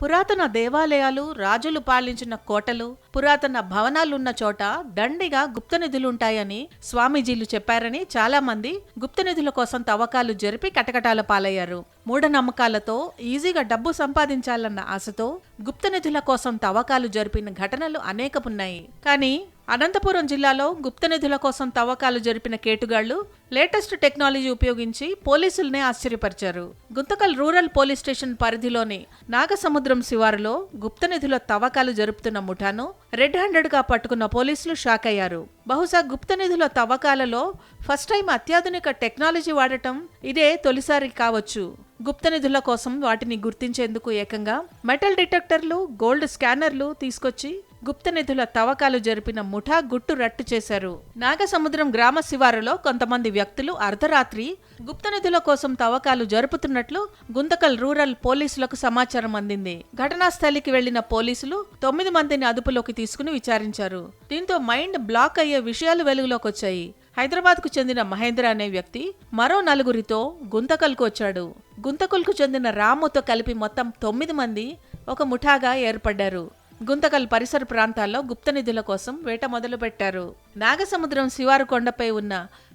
పురాతన దేవాలయాలు రాజులు పాలించిన కోటలు పురాతన భవనాలున్న చోట దండిగా గుప్త నిధులుంటాయని స్వామీజీలు చెప్పారని చాలా మంది గుప్త నిధుల కోసం తవ్వకాలు జరిపి కటకటాల పాలయ్యారు. మూఢనమ్మకాలతో ఈజీగా డబ్బు సంపాదించాలన్న ఆశతో గుప్త నిధుల కోసం తవ్వకాలు జరిపిన ఘటనలు అనేకమున్నాయి. కానీ అనంతపురం జిల్లాలో గుప్తనిధుల కోసం తవ్వకాలు జరిపిన కేటుగాళ్ళు లేటెస్ట్ టెక్నాలజీ ఉపయోగించి పోలీసుల్నే ఆశ్చర్యపరిచారు. గుంతకల్ రూరల్ పోలీస్ స్టేషన్ పరిధిలోని నాగసముద్రం శివారులో గుప్తనిధుల తవ్వకాలు జరుపుతున్న ముఠాను రెడ్ హ్యాండెడ్గా పట్టుకున్న పోలీసులు షాక్ అయ్యారు. బహుశా గుప్త నిధుల తవ్వకాలలో ఫస్ట్ టైం అత్యాధునిక టెక్నాలజీ వాడటం ఇదే తొలిసారి కావచ్చు. గుప్తనిధుల కోసం వాటిని గుర్తించేందుకు ఏకంగా మెటల్ డిటెక్టర్లు గోల్డ్ స్కానర్లు తీసుకొచ్చి గుప్త నిధుల తవ్వకాలు జరిపిన ముఠా గుట్టు రట్టు చేశారు. నాగసముద్రం గ్రామ శివారులో కొంతమంది వ్యక్తులు అర్ధరాత్రి గుప్త నిధుల కోసం తవ్వకాలు జరుపుతున్నట్లు గుంతకల్ రూరల్ పోలీసులకు సమాచారం అందింది. ఘటనా స్థలికి వెళ్ళిన పోలీసులు తొమ్మిది మందిని అదుపులోకి తీసుకుని విచారించారు. దీంతో మైండ్ బ్లాక్ అయ్యే విషయాలు వెలుగులోకి వచ్చాయి హైదరాబాద్కు చెందిన మహేంద్ర అనే వ్యక్తి మరో నలుగురితో గుంతకల్కు వచ్చాడు. గుంతకల్కు చెందిన రాముతో కలిపి మొత్తం తొమ్మిది మంది ఒక ముఠాగా ఏర్పడ్డారు. గుంతకల్ పరిసర ప్రాంతాల్లో గుప్త నిధుల కోసం వేట మొదలుపెట్టారు. నాగసముద్రం శివారు కొండపై ఉన్న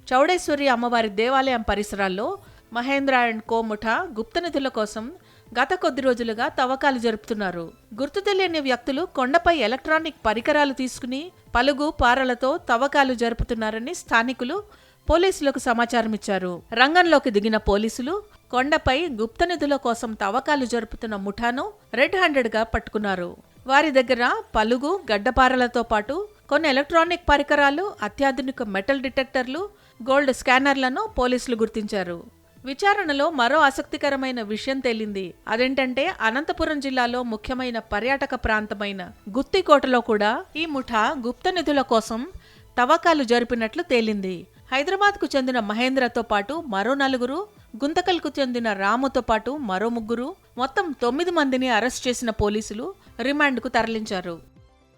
చౌడేశ్వరి అమ్మవారి దేవాలయం పరిసరాల్లో మహేంద్ర అండ్ కోముఠ గుప్త నిధుల కోసం గత కొద్ది రోజులుగా తవ్వకాలు జరుపుతున్నారు. గుర్తు తెలియని వ్యక్తులు కొండపై ఎలక్ట్రానిక్ పరికరాలు తీసుకుని పలుగు పారలతో తవ్వకాలు జరుపుతున్నారని స్థానికులు పోలీసులకు సమాచారం ఇచ్చారు. రంగంలోకి దిగిన పోలీసులు కొండపై గుప్త నిధుల కోసం తవ్వకాలు జరుపుతున్న ముఠాను రెడ్ హ్యాండెడ్గా పట్టుకున్నారు. వారి దగ్గర పలుగు గడ్డపారలతో పాటు కొన్ని ఎలక్ట్రానిక్ పరికరాలు అత్యాధునిక మెటల్ డిటెక్టర్లు గోల్డ్ స్కానర్లను పోలీసులు గుర్తించారు. విచారణలో మరో ఆసక్తికరమైన విషయం తేలింది. అదేంటంటే అనంతపురం జిల్లాలో ముఖ్యమైన పర్యాటక ప్రాంతమైన గుత్తికోటలో కూడా ఈ ముఠా గుప్త నిధుల కోసం తవ్వకాలు జరిపినట్లు తేలింది. హైదరాబాద్కు చెందిన మహేంద్రతో పాటు మరో నలుగురు గుంతకల్కు చెందిన రాముతో పాటు మరో ముగ్గురు మొత్తం తొమ్మిది మందిని అరెస్ట్ చేసిన పోలీసులు రిమాండ్కు తరలించారు.